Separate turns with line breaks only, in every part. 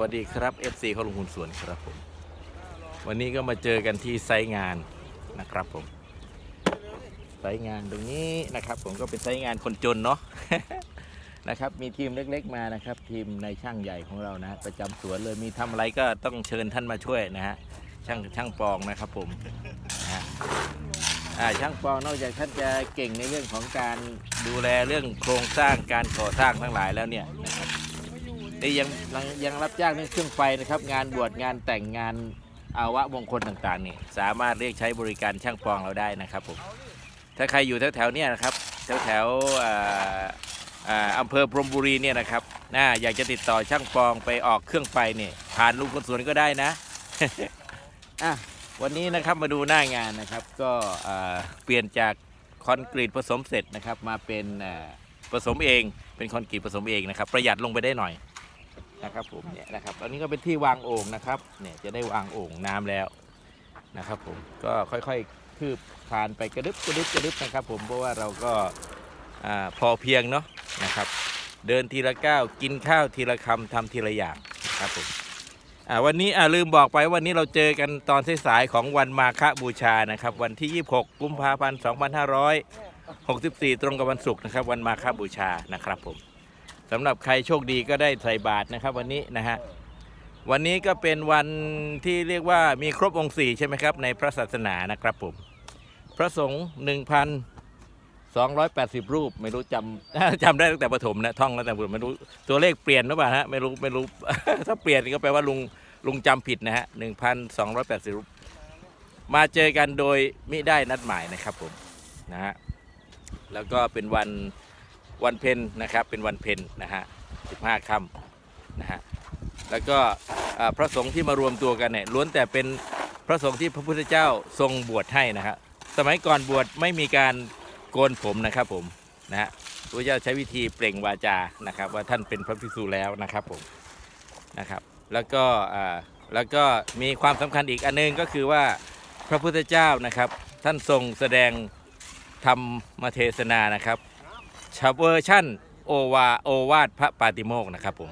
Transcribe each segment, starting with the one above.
วัสดีครับ FC เขาลงทุนสวนครับผม วันนี้ก็มาเจอกันที่ไซต์งานนะครับผม ไซต์งานตรงนี้นะครับผมก็เป็นไซต์งานคนจนเนาะ นะครับ มีทีมเล็ก ๆมานะครับ ทีมในช่างใหญ่ของเรานะ ประจำสวนเลยมีทำอะไรก็ต้องเชิญท่านมาช่วยนะฮะ ช่างช่างปองนะครับผมนะฮะอ่าช่างปองนอกจากท่านจะเก่งในเรื่องของการดูแลเรื่องโครงสร้างการก่อสร้างทั้งหลายแล้วเนี่ยนะครับ นี่ยังยังรับจ้างเรื่องเครื่องไฟนะครับ งานบวชงานแต่งงานอาวะมงคลต่างๆ นี่ สามารถเรียกใช้บริการช่างปองเราได้นะครับผมถ้าใครอยู่แถวๆเนี้นะครับแถวแถวๆอ่าอ่าอำเภอพรมบุรีเนี่ยนะครับน่าอยากจะติดต่อช่างปองไปออกเครื่องไฟเนี่ยผ่านลุงคนสวนก็ได้นะอะวันนี้นะครับมาดูหน้างานนะครับ ก็เปลี่ยนจากคอนกรีตผสมเสร็จนะครับ มาเป็นผสมเองเป็นคอนกรีตผสมเองนะครับ ประหยัดลงไปได้หน่อย นะครับผมเนี่ยนะครับอันนี้ก็เป็นที่วางโอ่งนะครับเนี่ยจะได้วางโอ่งน้ำแล้วนะครับผมก็ค่อยๆคืบคลานไปกระดึบกระดึบกระดึบนะครับ ผมเพราะว่าเราก็พอเพียงเนาะนะครับ เดินทีละก้าวกินข้าวทีละคำทำทีละอย่างครับผมวันนี้ลืมบอกไปวันนี้เราเจอกันตอนสายๆของวันมาฆบูชานะครับ วันที่ 26 กุมภาพันธ์ 2564 ตรงกับวันศุกร์นะครับ วันมาฆบูชานะครับผม สำหรับใครโชคดีก็ได้ใส่บาตรนะครับ วันนี้นะฮะวันนี้ก็เป็นวันที่เรียกว่ามีครบองค์สี่ใช่ไหมครับ ในพระศาสนานะครับผม พระสงฆ์1,280รูป ไม่รู้จำ จำได้ตั้งแต่ประถมนะท่องตั้งแต่ประถมไม่รู้ตัวเลขเปลี่ยนหรือเปล่าฮะไม่รู้ไม่รู้ ถ้าเปลี่ยนก็แปลว่าลุงลุงจำผิดนะฮะ1,280รูป มาเจอกันโดยมิได้นัดหมายนะครับผมนะฮะแล้วก็เป็นวัน วันเพ็ญนะครับเป็นวันเพ็ญนะฮะ15ค่ำนะฮะแล้วก็พระสงฆ์ที่มารวมตัวกันเนี่ยล้วนแต่เป็นพระสงฆ์ที่พระพุทธเจ้าทรงบวชให้นะฮะสมัยก่อนบวชไม่มีการโกนผมนะครับผมนะฮะพระเจ้าใช้วิธีเปล่งวาจานะครับ ว่าท่านเป็นพระภิกษุแล้วนะครับผมนะครับ แล้วก็แล้วก็มีความสำคัญอีกอันหนึงก็คือว่าพระพุทธเจ้านะครับ ท่านทรงแสดงธรรมเทศนานะครับ ชาเวอร์ชั่นโอวาโอวาทพระปาติโมกข์นะครับผม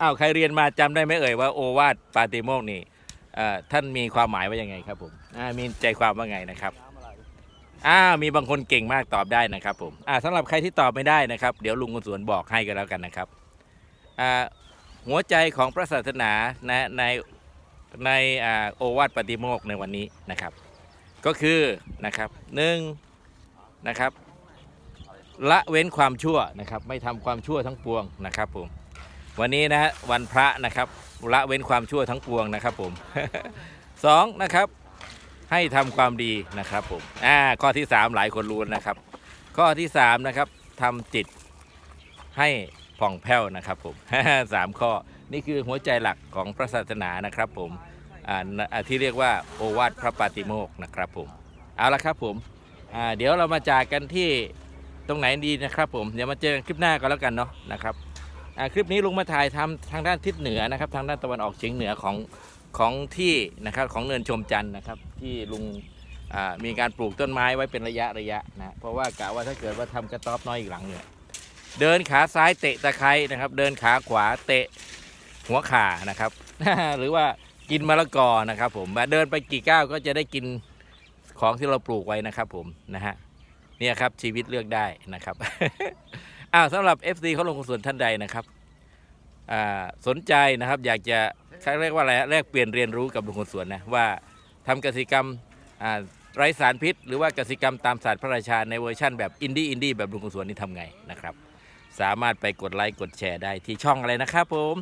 อ้าวใครเรียนมาจำได้ไหมเอ่ยว่าโอวาทปาติโมกข์นี่เอ่อท่านมีความหมายว่ายังไงครับผมอ่ามีใจความว่าไงนะครับอ้าวมีบางคนเก่งมากตอบได้นะครับผมอ่าสำหรับใครที่ตอบไม่ได้นะครับ เดี๋ยวลุงคนสวนบอกให้กันแล้วกันนะครับอ่าหัวใจของพระศาสนานะในในอ่าโอวาทปาติโมกข์ในวันนี้นะครับ ก็คือนะครับหนึ่งนะครับ ละเว้นความชั่วนะครับ ไม่ทำความชั่วทั้งปวงนะครับผมวันนี้นะฮะวันพระนะครับละเว้นความชั่วทั้งปวงนะครับผมสองนะครับ ให้ทำความดีนะครับผมอ่าข้อที่สามหลายคนรู้นะครับ ข้อที่สามนะครับทำจิตให้ผ่องแผ้วนะครับผมสามข้อนี่คือหัวใจหลักของพระศาสนานะครับผมอ่าที่เรียกว่าโอวาทพระปาติโมกนะครับผม เอาละครับผมอ่าเดี๋ยวเรามาจากกันที่ ตรงไหนดีนะครับผม เดี๋ยวมาเจอกันคลิปหน้าก็แล้วกันเนาะนะครับคลิปนี้ลุงมาถ่ายทำทางด้านทิศเหนือนะครับ ทางด้านตะวันออกเฉียงเหนือของของที่นะครับของเนินชมจันทร์นะครับ ที่ลุงมีการปลูกต้นไม้ไว้เป็นระยะระยะนะเพราะว่ากะว่าถ้าเกิดว่าทำกระต๊อบน้อยอีกหลังเนี่ยเดินขาซ้ายเตะตะไคร้นะครับ เดินขาขวาเตะหัวขานะครับ หรือว่ากินมะละกอนะครับ ผมเดินไปกี่ก้าวก็จะได้กินของที่เราปลูกไว้นะครับ ผมนะฮะ เนี่ยครับชีวิตเลือกได้นะครับอ้าวสำหรับ FC เขาลงทุนส่วนท่านใดนะครับอ่าสนใจนะครับอยากจะเขาเรียกว่าอะไรแลกเปลี่ยนเรียนรู้กับลุงคนสวนนะว่าทำกสิกรรมอ่าไร้สารพิษ หรือว่ากสิกรรมตามศาสตร์พระราชาในเวอร์ชั่นแบบอินดี้อินดี้แบบลุงคนสวนนี่ทำไงนะครับ สามารถไปกดไลค์กดแชร์ได้ที่ช่องอะไรนะครับผม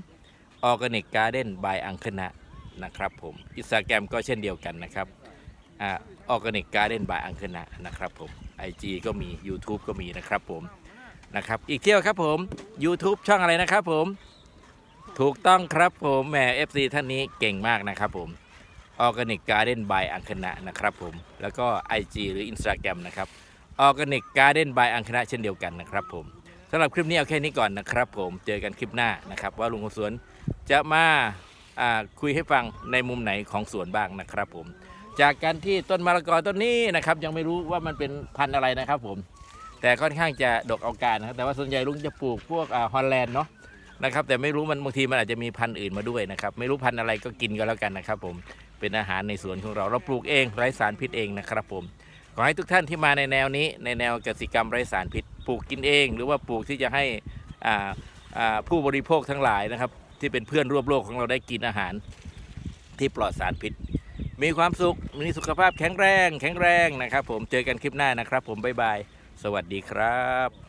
ออร์แกนิกการ์เด้นบายอังคณะนะครับผมอินสตาแกรมก็เช่นเดียวกันนะครับ ออร์แกนิกการ์เด้นบายอังคณะนะครับผม IG ก็มี YouTube ก็มีนะครับผมนะครับอีกเที่ยวครับผม YouTube ช่องอะไรนะครับผมถูกต้องครับผมแหม FC ท่านนี้เก่งมากนะครับผม Organic Garden by อังคณะนะครับผมแล้วก็ IG หรือ Instagram นะครับ Organic Garden by อังคณะเช่นเดียวกันนะครับผมสำหรับคลิปนี้เอาแค่นี้ก่อนนะครับผมเจอกันคลิปหน้านะครับ ว่าลุงสวนจะมาอ่าคุยให้ฟังในมุมไหนของสวนบ้างนะครับผม จากการที่ต้นมะละกอต้นนี้นะครับยังไม่รู้ว่ามันเป็นพันธุ์อะไรนะครับผมแต่ค่อนข้างจะดกเอาการนะครับแต่ว่าส่วนใหญ่ลุงจะปลูกพวกฮอลแลนด์เนาะนะครับแต่ไม่รู้มันบางทีมันอาจจะมีพันธุ์อื่นมาด้วยนะครับไม่รู้พันธุ์อะไรก็กินกันแล้วกันนะครับผมเป็นอาหารในสวนของเราเราปลูกเองไร้สารพิษเองนะครับผมขอให้ทุกท่านที่มาในแนวนี้ในแนวกสิกรรมไร้สารพิษปลูกกินเอง หรือว่าปลูกที่จะให้ผู้บริโภคทั้งหลายนะครับ ที่เป็นเพื่อนร่วมโลกของเราได้กินอาหารที่ปลอดสารพิษ มีความสุข มีสุขภาพแข็งแรง แข็งแรงนะครับ ผม เจอกันคลิปหน้านะครับ ผม บ๊ายบาย สวัสดีครับ